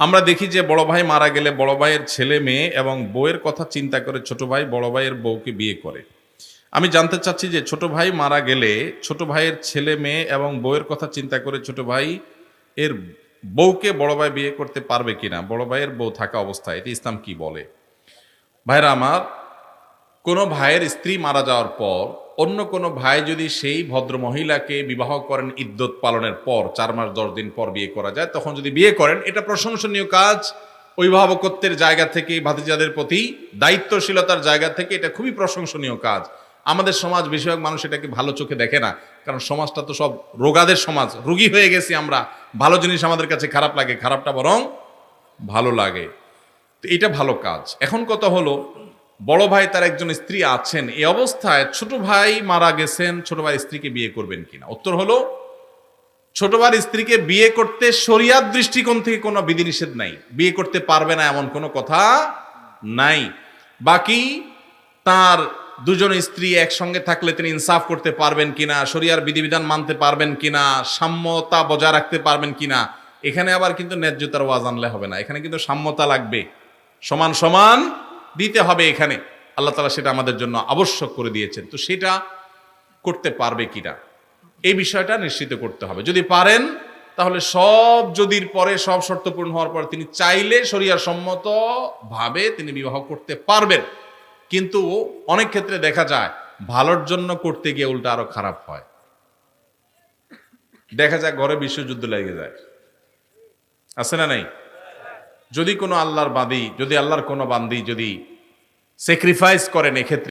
আমরা দেখি যে বড় ভাই মারা গেলে বড় ভাইয়ের ছেলে মেয়ে এবং বউয়ের কথা চিন্তা করে ছোট ভাই বড় ভাইয়ের বউকে বিয়ে করে। আমি জানতে চাচ্ছি যে ছোট ভাই মারা গেলে ছোট ভাইয়ের ছেলে মেয়ে এবং বউয়ের কথা চিন্তা করে ছোট ভাই এর বউকে বড় ভাই বিয়ে করতে পারবে কিনা, বড় ভাইয়ের বউ থাকা অবস্থায়, এটি ইসলাম কি বলে? ভাইরা আমার, কোনো ভাইয়ের স্ত্রী মারা যাওয়ার পর অন্য কোনো ভাই যদি সেই ভদ্র মহিলাকে বিবাহ করেন ইদ্যত পালনের পর, চার মাস, দশ দিন পর বিয়ে করা যায়, তখন যদি বিয়ে করেন, এটা প্রশংসনীয় কাজ। অভিভাবকত্বের জায়গা থেকে, ভাতিজাদের প্রতি দায়িত্বশীলতার জায়গা থেকে এটা খুবই প্রশংসনীয় কাজ। আমাদের সমাজ বেশিরভাগ মানুষ এটাকে ভালো চোখে দেখে না, কারণ সমাজটা তো সব রোগাদের সমাজ। রুগী হয়ে গেছি আমরা, ভালো জিনিস আমাদের কাছে খারাপ লাগে, খারাপটা বরং ভালো লাগে। তো এটা ভালো কাজ। এখন কথা হলো বড় ভাই, তার একজন স্ত্রী আছেন। এই অবস্থায় ছোট ভাই মারা গেছেন, ছোট ভাই স্ত্রীকে বিয়ে করবেন কিনা? উত্তর হলো, ছোট ভাইয়ের স্ত্রীকে বিয়ে করতে শরিয়াত দৃষ্টিকোণ থেকে কোনো বিধিনিষেধ নাই। বিয়ে করতে পারবে না এমন কোনো কথা নাই। বাকি, তার দুজন স্ত্রী একসঙ্গে থাকলে তিনি ইনসাফ করতে পারবেন কিনা, শরিয়ার বিধিবিধান মানতে পারবেন কিনা, সাম্যতা বজায় রাখতে পারবেন কিনা, এখানে আবার কিন্তু ন্যায্যতার ওয়াজ আনলে হবে না। এখানে কিন্তু সাম্যতা লাগবে। সমান সমান দিতে হবে এখানে। আল্লাহ তালা সেটা আমাদের জন্য আবশ্যক করে দিয়েছেন। তো সেটা করতে পারবে কিনা? এই বিষয়টা নিশ্চিত করতে হবে। যদি পারেন, তাহলে সব যদির পরে, সব শর্ত পূর্ণ হওয়ার পর তিনি চাইলে শরিয়ার সম্মত ভাবে তিনি বিবাহ করতে পারবেন। কিন্তু অনেক ক্ষেত্রে দেখা যায়, ভালোর জন্য করতে গিয়ে উল্টা আরও খারাপ হয়। দেখা যায় ঘরে বিশ্বযুদ্ধ লেগে যায়। আছে না নাই? যদি কোনো আল্লাহর বাদী যদি আল্লাহর কোনো বান্দি যদি স্যাক্রিফাইস করেন এক্ষেত্রে